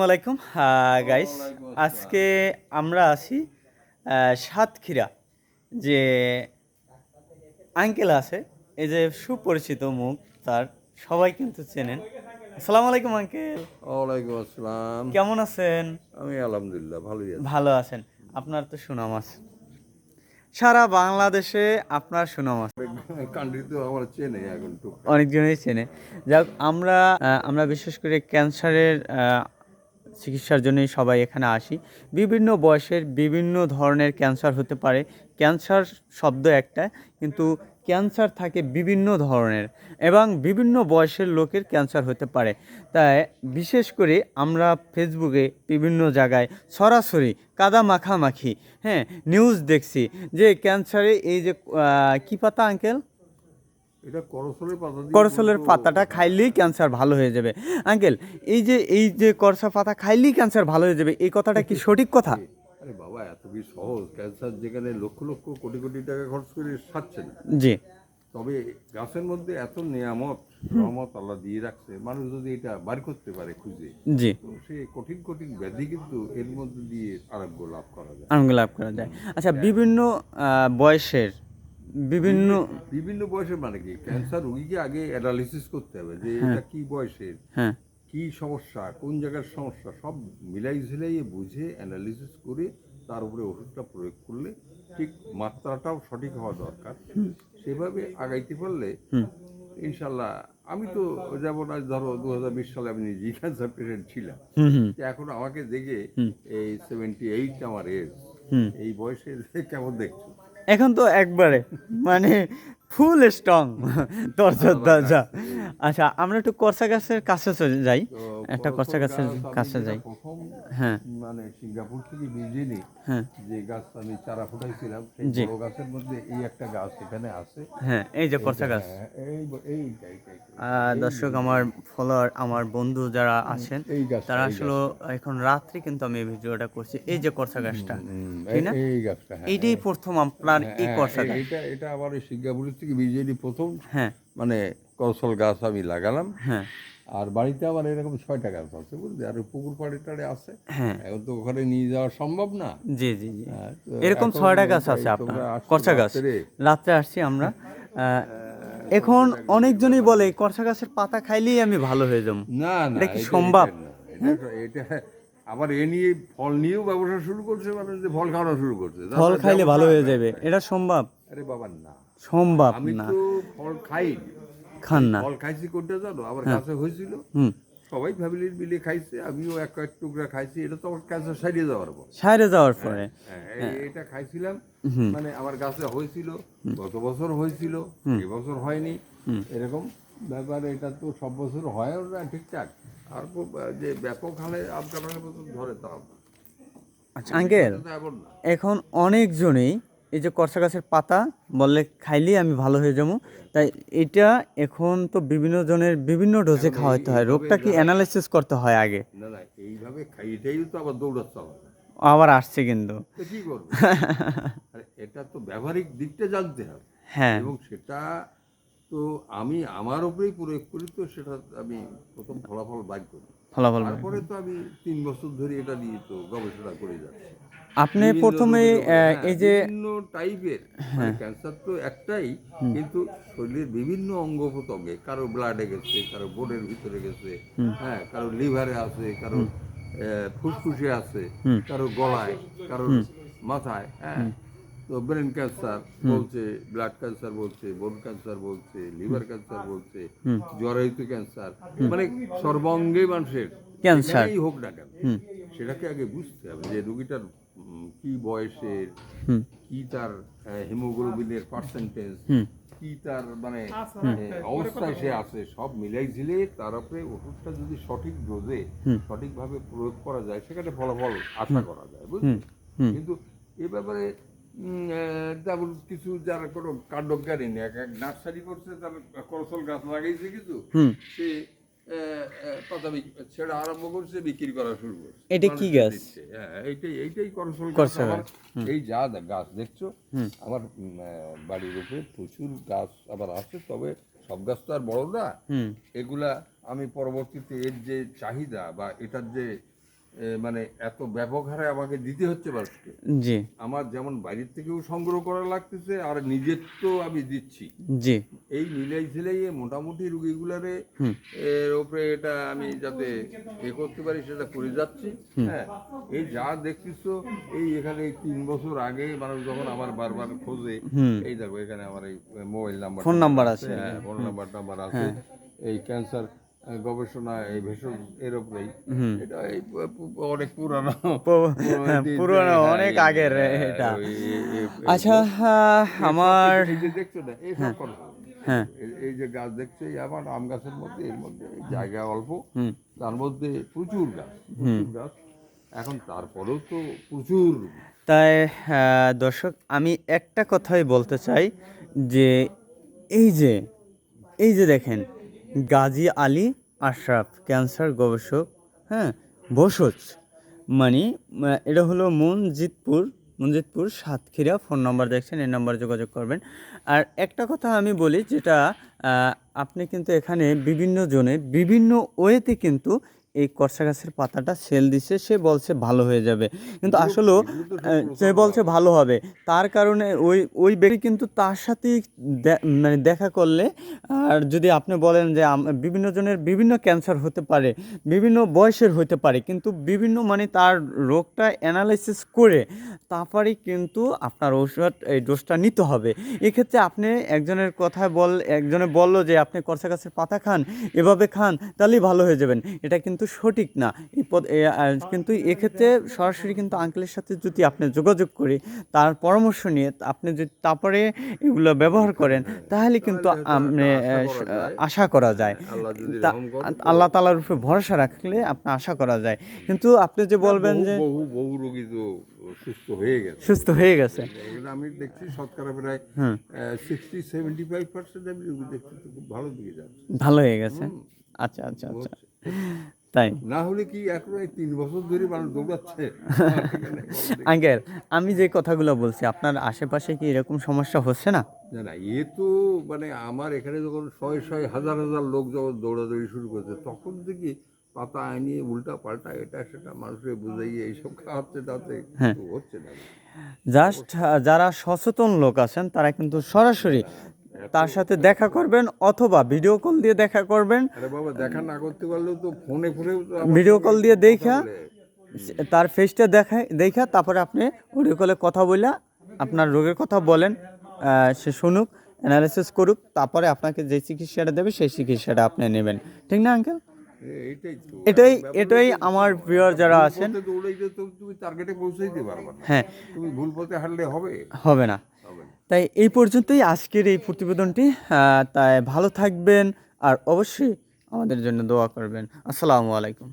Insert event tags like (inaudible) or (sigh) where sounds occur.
আসসালামু আলাইকুম। গাইস আজকে আমরা আছি সাতক্ষীরা যে আঙ্কেল আছে এই যে সুপরিচিত মুখ তার সবাই কিন্তু চেনেন। আসসালামু আলাইকুম আঙ্কেল ওয়ালাইকুম আসসালাম। কেমন আছেন? আমি আলহামদুলিল্লাহ ভালোই আছি। ভালো আছেন। আপনার তো সুনাম আছে। সারা বাংলাদেশে আপনার সুনাম আছে। অনেকজনই চেনে। যাক আমরা আমরা বিশেষ করে ক্যান্সারের আহ, চিকিৎসার জন্যই সবাই এখানে আসি। বিভিন্ন বয়সের বিভিন্ন ধরনের ক্যান্সার হতে পারে। ক্যান্সার শব্দ একটা, কিন্তু ক্যান্সার থাকে বিভিন্ন ধরনের এবং বিভিন্ন বয়সের লোকের ক্যান্সার হতে পারে। তাই বিশেষ করে আমরা ফেসবুকে বিভিন্ন জায়গায় সরাসরি কাদা মাখামাখি হ্যাঁ নিউজ দেখছি যে ক্যান্সারে এই যে কী পাতা আঙ্কেল এটা করসলের পাতা করসলের পাতাটা খাইলেই ক্যান্সার ভালো হয়ে যাবে। আঙ্কেল এই যে এই যে করসা পাতা খাইলেই ক্যান্সার ভালো হয়ে যাবে এই কথাটা কি সঠিক কথা? (laughs) আরে বাবা এত কি সহজ? ক্যান্সার যেখানে লক্ষ লক্ষ কোটি কোটি টাকা খরচ করে সারছে না। জি। তবে গাছের মধ্যে এত নিয়ামত রহমত আল্লাহ দিয়ে রাখছে মানুষ যদি এটা বার করতে পারে খুঁজে জি। তো সে কঠিন কঠিন ব্যাধি কিন্তু এর মধ্যে দিয়ে আরোগ্য লাভ করা যায়। আঙ্গুল লাভ করা যায়। আচ্ছা বিভিন্ন বয়সের বিভিন্ন বিভিন্ন বয়সের মানে কি? ক্যান্সার রোগীকে আগে অ্যানালিসিস করতে হবে যে এটা কি বয়সের? হ্যাঁ। কি সমস্যা? কোন জায়গার সমস্যা? সব মিলাই ঝিলাইয়ে বুঝে অ্যানালিসিস করে তার উপরে ওষুধটা প্রয়োগ করলে ঠিক মাত্রাটাও সঠিক হওয়া দরকার। সেভাবে আগাইতে পারলে ইনশাল্লাহ আমি তো যেমন আজ ধরো দু হাজার বিশ সালে আমি নিজেই ক্যান্সার পেশেন্ট ছিলাম। এখন আমাকে দেখে এই সেভেন্টি এইট আমার এজ এই বয়সে কেমন দেখছ? এখন তো একবারে মানে ফুল স্ট্রং। দরজা দরজা আচ্ছা আমরা একটু করসা গাছের কাছে চলে যাই। একটা করসা গাছের কাছে যাই। হ্যাঁ। মানে সিঙ্গাপুর থেকে হ্যাঁ। যে গাছ আমি চারা ফুটাইছিলাম সেই বড় গাছের মধ্যে এই একটা গাছ এখানে আছে। হ্যাঁ এই যে করসা গাছ। হ্যাঁ, এই। আহ, দর্শক আমার ফলোয়ার আমার বন্ধু যারা আছেন তারা আসলে এখন রাত্রে কিন্তু আমি এই ভিডিওটা করছি। এই যে করসা গাছটা ঠিক না? এই গাছটা হ্যাঁ এইটাই প্রথম আপনার এই হ্যাঁ, করসা গাছ। এটা এটা ওই সিঙ্গাপুরের থেকে বীজে প্রথম হ্যাঁ। মানে করসল গাছ আমি লাগালাম। হ্যাঁ। আর বাড়িতে আমার এরকম ছয়টা গাছ আছে বুঝলি? আর পুকুর পাড়ে টাড়ে আছে। হ্যাঁ। এখন তো ওখানে নিয়ে যাওয়া সম্ভব না। জি জি জি। হ্যাঁ, এরকম ছয়টা গাছ আছে আপনার আসছো গাছ। রাত্রে। আসছি আমরা। এখন অনেকজনই বলে করসা গাছের পাতা খাইলেই আমি ভালো হয়ে যাব। না না এটা কি সম্ভব? এটা না। এটা- আবার এ নিয়ে ফল নিয়েও ব্যবসা শুরু করছে মানুষ যে ফল খাওয়ানো শুরু করছে। ফল খাইলে ভালো হয়ে যাবে। এটা সম্ভব? আরে বাবা না। সম্ভব আমি না। তো ফল খাই। খান না। ফল খাইছি কোনটা জানো? আমার কাছে হয়েছিল। সবাই ফ্যামিলির মিলে খাইছে আমিও এক কয়েক টুকরা খাইছি এটা তো আমার ক্যান্সার সারিয়ে যাওয়ার পর। সাইরে যাওয়ার পরে। হ্যাঁ, এটা খাইছিলাম। মানে আমার গাছে হয়েছিল গত বছর হয়েছিল এবছর হয়নি। এরকম ব্যাপার এটা তো সব বছর হয় না ঠিকঠাক। আর যে ব্যাপক হালে আম কাটানোর মতো ধরে না। আচ্ছা আঙ্কেল তো এখন অনেকজনই এই যে করসা গাছের পাতা বললে খাইলেই আমি ভালো হয়ে যাব। তাই এটা এখন তো বিভিন্ন জনের বিভিন্ন ডোজে খাওয়াতে হয়। রোগটা কি অ্যানালাইসিস করতে হয় আগে? না না এইভাবে তো আবার আবার। আসছে কিন্তু। কি করবে? এটা তো ব্যবহারিক দিকটা জানতে হবে। হ্যাঁ। এবং সেটা তো আমি আমার উপরেই প্রয়োগ করি তো সেটা আমি প্রথম ফলাফল বাইর করি। ফলাফল তারপরে তো আমি তিন বছর ধরে এটা নিয়ে তো গবেষণা করে যাচ্ছি। আপনি প্রথমে এই যে টাইপের ক্যান্সার তো একটাই কিন্তু শরীরের বিভিন্ন অঙ্গ প্রত্যঙ্গে কারও ব্লাডে গেছে কারও বোনের ভিতরে গেছে হ্যাঁ কারও লিভারে আছে কারও ফুসফুসে আছে কারও গলায় কারও মাথায় হ্যাঁ। তো ব্রেন ক্যান্সার বলছে ব্লাড ক্যান্সার বলছে বোন ক্যান্সার বলছে লিভার ক্যান্সার বলছে জরায়িত ক্যান্সার মানে সর্বাঙ্গে মানুষের ক্যান্সার। হোক না কেন সেটাকে আগে বুঝতে হবে যে রোগীটার কি বয়সের কি তার হিমোগ্লোবিনের পার্সেন্টেজ কি তার মানে আহ, অবস্থায় সে আছে সব মিলাই ঝিলে তার উপরে ওষুধটা যদি সঠিক ডোজে সঠিকভাবে প্রয়োগ করা যায় সেখানে ফলাফল আশা করা যায় বুঝলি? কিন্তু এ ব্যাপারে উম, আহ, যেমন কিছু যারা কোনো কাণ্ডজ্ঞানী নেই এক এক নার্সারি করছে তার করসল গাছ লাগাইছে কিছু সে পাতা ছেড়া আরম্ভ করছে বিক্রি করা শুরু করছে। এটা কি গাছ? হ্যাঁ এইটাই এইটাই করসল এই যা গাছ দেখছ আমার বাড়ির উপরে প্রচুর গাছ আবার আছে তবে সব গাছ তো আর বড় না। হুম। এগুলা আমি পরবর্তীতে এর যে চাহিদা বা এটার যে মানে এত ব্যাপক হারে আমাকে দিতে হচ্ছে মানুষকে জি। আমার যেমন বাইরের থেকেও সংগ্রহ করা লাগতেছে আর নিজের তো আমি দিচ্ছি। জি। এই মিলাই ঝিলাইয়ে মোটামুটি রুগীগুলারে। এর উপরে এটা আমি যাতে এ করতে পারি সেটা করে যাচ্ছি হ্যাঁ। এই যা দেখছিস তো এই এখানে তিন বছর আগে মানুষ যখন আমার বারবার খোঁজে এই দেখো এখানে আমার এই মোবাইল নাম্বার ফোন নাম্বার আছে হ্যাঁ ফোন নাম্বার টাম্বার আছে। এই ক্যান্সার গবেষণা এই ভেষজ এর উপরেই। এটা অনেক পুরানো। হ্যাঁ, হ্যাঁ, অনেক আগের হ্যাঁ, এটা। আচ্ছা আমার দেখছ না এই সব হ্যাঁ। এই- যে গাছ দেখছ আমার আম গাছের মধ্যে এর মধ্যে জায়গা অল্প। তার মধ্যে প্রচুর গাছ প্রচুর গাছ। এখন তারপরেও তো প্রচুর। তাই আহ, দর্শক আমি একটা কথাই বলতে চাই যে এই যে এই যে দেখেন গাজী আলী আশরাফ, ক্যান্সার গবেষক হ্যাঁ বসজ মানে এটা হলো মনজিৎপুর মনজিৎপুর সাতক্ষীরা, ফোন নম্বর দেখছেন, এই নাম্বারে যোগাযোগ করবেন। আর একটা কথা আমি বলি, যেটা আপনি কিন্তু এখানে বিভিন্ন জনে, বিভিন্ন ওয়েতে কিন্তু এই করসা গাছের পাতাটা সেল দিছে সে বলছে ভালো হয়ে যাবে। কিন্তু আসলেও সে বলছে ভালো হবে। তার কারণে ওই ওই ব্যক্তি কিন্তু তার সাথেই মানে দেখা করলে আর যদি আপনি বলেন যে বিভিন্ন জনের বিভিন্ন ক্যান্সার হতে পারে বিভিন্ন বয়সের হতে পারে কিন্তু বিভিন্ন মানে তার রোগটা অ্যানালাইসিস করে তারপরেই কিন্তু আপনার ওষুধ এই ডোজটা নিতে হবে। এক্ষেত্রে আপনি একজনের কথা বল একজনে বলল যে আপনি করসা গাছের পাতা খান এভাবে খান তাহলেই ভালো হয়ে যাবেন। এটা কিন্তু সঠিক না। এই পদ কিন্তু এক্ষেত্রে সরাসরি কিন্তু আঙ্কেলের সাথে যদি আপনি যোগাযোগ করে তার পরামর্শ নিয়ে আপনি যদি তারপরে এগুলো ব্যবহার করেন তাহলে কিন্তু আপনি আশা করা যায়। করে আল্লাহ তালার উপরে ভরসা রাখলে আপনি আশা করা যায়। কিন্তু আপনি যে বলবেন যে বহু বহু রোগী তো সুস্থ হয়ে গেছে। সুস্থ হয়ে গেছে। আমি দেখছি শতকরা প্রায় সিক্সটি সেভেন্টি ফাইভ পার্সেন্ট আমি দেখছি খুব ভালো দিকে যাচ্ছে। ভালো হয়ে গেছে। আচ্ছা আচ্ছা আচ্ছা। তাই? না হলে কি এখন তিন বছর ধরে মানুষ দৌড়াচ্ছে? আঙ্কেল আমি যে কথাগুলো বলছি আপনার আশেপাশে কি এরকম সমস্যা হচ্ছে না? না না এ তো মানে আমার এখানে যখন শয়ে শয়ে হাজার হাজার লোক যখন দৌড়াদৌড়ি শুরু করেছে তখন থেকে পাতা আনিয়ে উল্টা পাল্টা এটা সেটা মানুষকে বুঝাইয়ে এইসব খাওয়াচ্ছে তাতে কিছু হচ্ছে না। জাস্ট যারা সচেতন লোক আছেন তারা কিন্তু সরাসরি তার সাথে দেখা করবেন অথবা ভিডিও কল দিয়ে দেখা করবেন। দেখা না করতে পারলেও তো ফোনে আমার ভিডিও কল দিয়ে দেখা। তার ফেসটা দেখায় দেখা তারপরে আপনি ভিডিও কলে কথা বলে আপনার রোগের কথা বলেন সে শুনুক অ্যানালাইসিস করুক তারপরে আপনাকে যে চিকিৎসাটা দেবে সেই চিকিৎসাটা আপনি নেবেন। ঠিক না আঙ্কেল এটাই এটাই আমার প্রিয় যারা আছেন। হ্যাঁ। তুমি ভুল পথে হবে হবে। হবে না। তাই এই পর্যন্তই আজকের এই প্রতিবেদনটি। তাই ভালো থাকবেন আর অবশ্যই আমাদের জন্য দোয়া করবেন। আসসালামু আলাইকুম।